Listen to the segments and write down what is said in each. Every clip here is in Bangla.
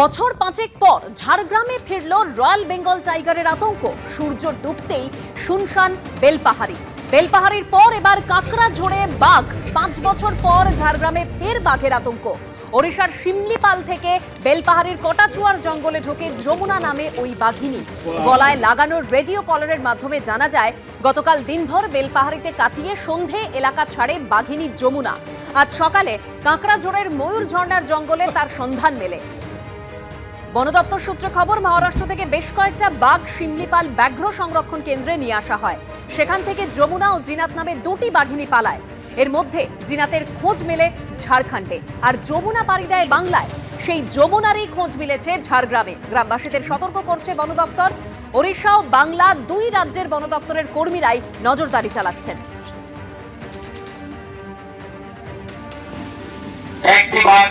বছর পাঁচেক পর ঝাড়গ্রামে ফিরল রয়্যাল বেঙ্গল টাইগারের আতঙ্ক। সূর্য ডুবতেই শুনশান বেলপাহাড়ি। বেলপাহাড়ির পর এবার কাকড়া ঝোড়ে বাঘ। পাঁচ বছর পর ঝাড়গ্রামে ফের বাঘের আতঙ্ক। ওড়িশার শিমলিপাল থেকে বেলপাহাড়ির কটাচুয়ার জঙ্গলে ঢোকে যমুনা নামে ওই বাঘিনী। গলায় লাগানোর রেডিও কলারের মাধ্যমে জানা যায়, গতকাল দিনভর বেলপাহাড়িতে কাটিয়ে সন্ধে এলাকা ছাড়ে বাঘিনী যমুনা। আজ সকালে কাঁকড়াঝোড়ের ময়ূর ঝর্ণার জঙ্গলে তার সন্ধান মেলে। বন দপ্তর সূত্রে খবর, মহারাষ্ট্র থেকে বেশ কয়েকটা বাঘ শিমলিপাল ব্যাঘ্র সংরক্ষণ কেন্দ্রে নিয়ে আসা হয়। সেখান থেকে যমুনা ও জিনাত নামে দুটি বাঘিনী পালায়। এর মধ্যে জিনাতের খোঁজ মেলে ঝাড়খণ্ডে আর যমুনা পাড়ি দেয় বাংলায়। সেই যমুনারই খোঁজ মিলেছে ঝাড়গ্রামে। গ্রামবাসীদের সতর্ক করছে বন দপ্তর ওড়িশা ও বাংলা দুই রাজ্যের বন দপ্তরের কর্মীরাই নজরদারি চালাচ্ছেন। একটি বাঘ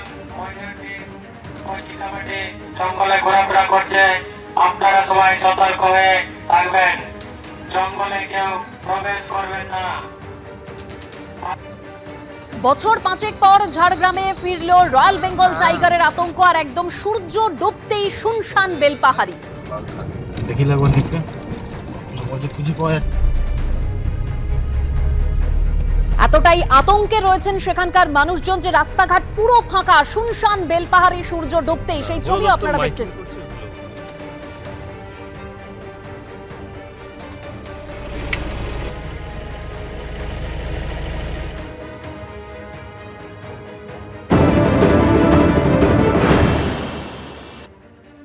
জঙ্গলে ঘোরাফেরা করছে। আপনারা সবাই সতর্ক হয়ে থাকবেন। জঙ্গলে কেউ প্রবেশ করবেন না। বছর পাঁচেক পর ঝাড়গ্রামে ফিরল রয়্যাল বেঙ্গল টাইগারের আতঙ্ক আর একদম সূর্য ডুবতেই শুনশান বেলপাহাড়ি। দেখিলে একবার দিকে এতটাই আতঙ্কে রয়েছেন সেখানকার মানুষজন যে রাস্তাঘাট পুরো ফাঁকা শুনশান বেলপাহাড়ি সূর্য ডুবতেই সেই ছবি আপনারা দেখতে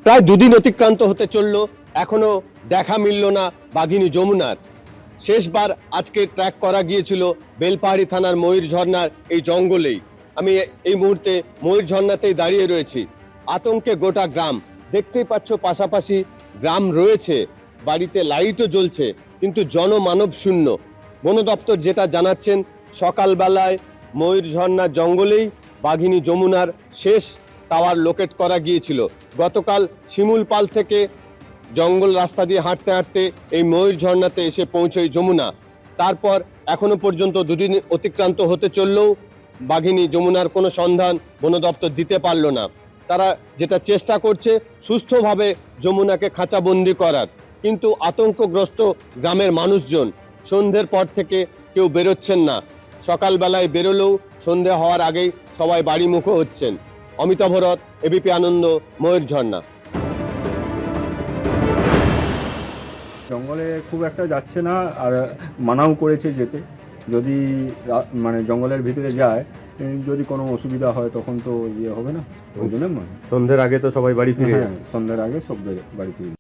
প্রায় দুদিন অতিক্রান্ত হতে চলল এখনও দেখা মিলল না বাঘিনী যমুনার। শেষবার আজকে ট্র্যাক করা গিয়েছিল বেলপাহাড়ি থানার ময়ূর ঝর্ণার এই জঙ্গলেই। আমি এই মুহূর্তে ময়ূর ঝর্ণাতেই দাঁড়িয়ে রয়েছি। আতঙ্কে গোটা গ্রাম। দেখতেই পাচ্ছ পাশাপাশি গ্রাম রয়েছে। বাড়িতে লাইটও জ্বলছে, কিন্তু জনমানব শূন্য। বন দপ্তর যেটা জানাচ্ছেন, সকালবেলায় ময়ূর ঝর্ণার জঙ্গলেই বাঘিনী যমুনার শেষ টাওয়ার লোকেট করা গিয়েছিল। গতকাল শিমুলপাল থেকে জঙ্গল রাস্তা দিয়ে হাঁটতে হাঁটতে এই ময়ূর ঝর্ণাতে এসে পৌঁছয় যমুনা। তারপর এখনও পর্যন্ত দুদিন অতিক্রান্ত হতে চললেও বাঘিনী যমুনার কোনো সন্ধান বন দপ্তর দিতে পারল না। তারা যেটা চেষ্টা করছে, সুস্থভাবে যমুনাকে খাঁচাবন্দি করার। কিন্তু আতঙ্কগ্রস্ত গ্রামের মানুষজন সন্ধ্যের পর থেকে কেউ বেরোচ্ছেন না। সকালবেলায় বেরোলেও সন্ধে হওয়ার আগেই সবাই বাড়িমুখো হচ্ছেন। অমিতাভ রথ এবিপি আনন্দ, ময়ূর ঝর্ণা। জঙ্গলে খুব একটা যাচ্ছে না আর মানাও করেছে যেতে। যদি মানে জঙ্গলের ভিতরে যায় যদি কোনো অসুবিধা হয় তখন তো ইয়ে হবে না। ওই জন্য মানে সন্ধ্যের আগে তো সবাই বাড়ি ফিরে সন্ধ্যের আগে সব বাড়ি ফিরে